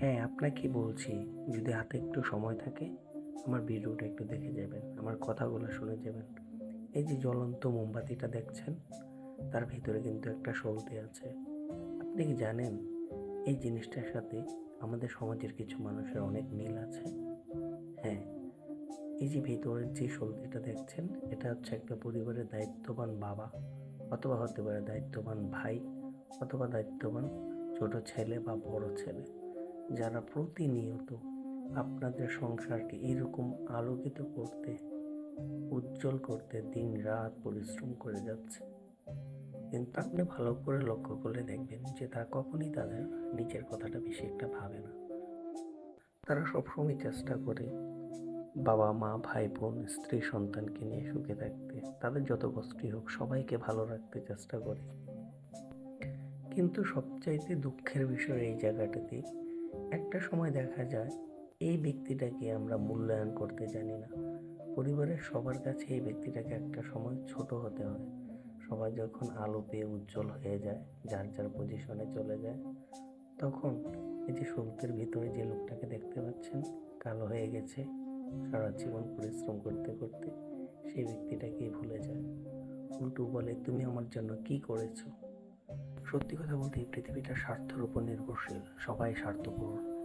হ্যাঁ আপনাকে বলছি, যদি হাতে একটু সময় থাকে, আমার ভিডিওটা একটু দেখে যাবেন, আমার কথাগুলো শুনে যাবেন। এই যে জ্বলন্ত মোমবাতিটা দেখছেন, তার ভিতরে কিন্তু একটা সলতে আছে। আপনি কি জানেন, এই জিনিসটার সাথে আমাদের সমাজের কিছু মানুষের অনেক মিল আছে? হ্যাঁ এই যে ভিতরের যে সলতিটা দেখছেন, এটা হচ্ছে একটা পরিবারের দায়িত্ববান বাবা, অথবা হতে পারে দায়িত্ববান ভাই, অথবা দায়িত্ববান ছোট ছেলে বা বড় ছেলে। যারা প্রতিনিয়ত আপনাদের সংসারকে এরকম আলোকিত করতে, উজ্জ্বল করতে দিন রাত পরিশ্রম করে যাচ্ছে, কিন্তু আপনি ভালো করে লক্ষ্য করলে দেখবেন যে তারা কখনই তাদের নিজের কথাটা বেশি একটা ভাবে না। তারা সবসময় চেষ্টা করে বাবা, মা, ভাই, বোন, স্ত্রী, সন্তানকে নিয়ে সুখে থাকতে, তাদের যত কষ্টই হোক সবাইকে ভালো রাখতে চেষ্টা করে। কিন্তু সবচাইতে দুঃখের বিষয় এই জায়গাটাতে একটা সময় দেখা যায়, এই ব্যক্তিটাকে আমরা মূল্যায়ন করতে জানি না। পরিবারের সবার কাছে এই ব্যক্তিটাকে একটা সময় ছোট হতে হয়। সবাই যখন আলো পেয়ে উজ্জ্বল হয়ে যায়, যার যার পজিশনে চলে যায়, তখন এই যে সত্যের ভিতরে যে লোকটাকে দেখতে পাচ্ছেন, কালো হয়ে গেছে, সারা জীবন পরিশ্রম করতে করতে, সেই ব্যক্তিটাকেই ভুলে যায়। উল্টু বলে, তুমি আমার জন্য কি করেছ? সত্যি কথা বলতে এই পৃথিবীটা স্বার্থের উপর নির্ভরশীল সবাই স্বার্থপর।